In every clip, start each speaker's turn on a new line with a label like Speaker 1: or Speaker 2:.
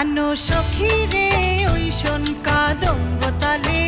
Speaker 1: জানো সখী রে ওই শোন কাদম্ব তালে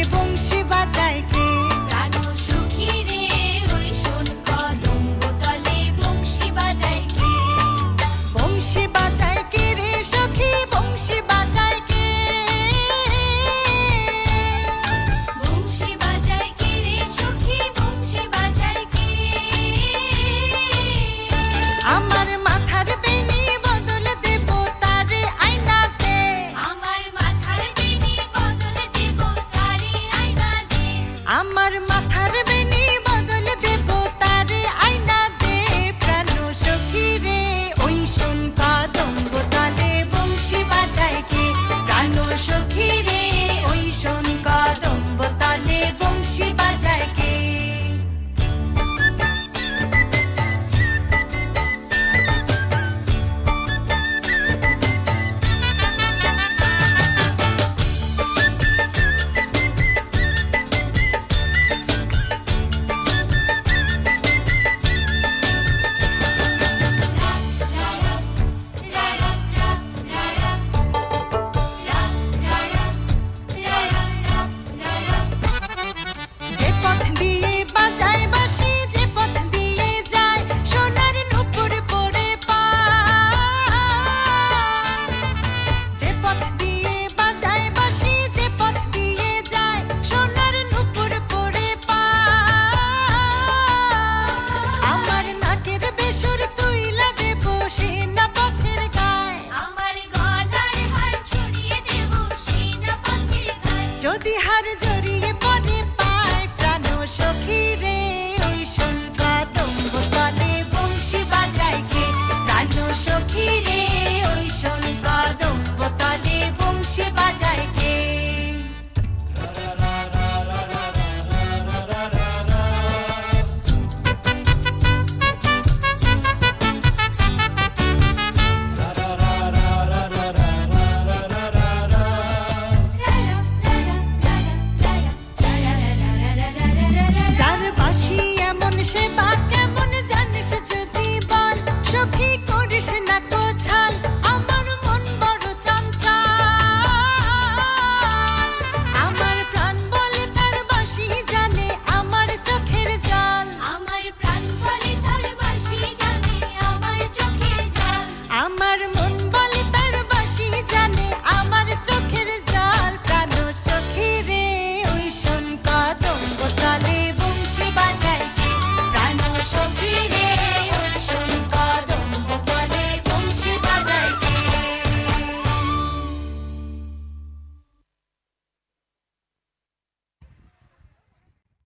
Speaker 1: যদি হার জড়িয়ে পরে পায় প্রাণ সখী ভালোবাসি এমন সেবা কেমন জানিস যদি বল? সখী করিস না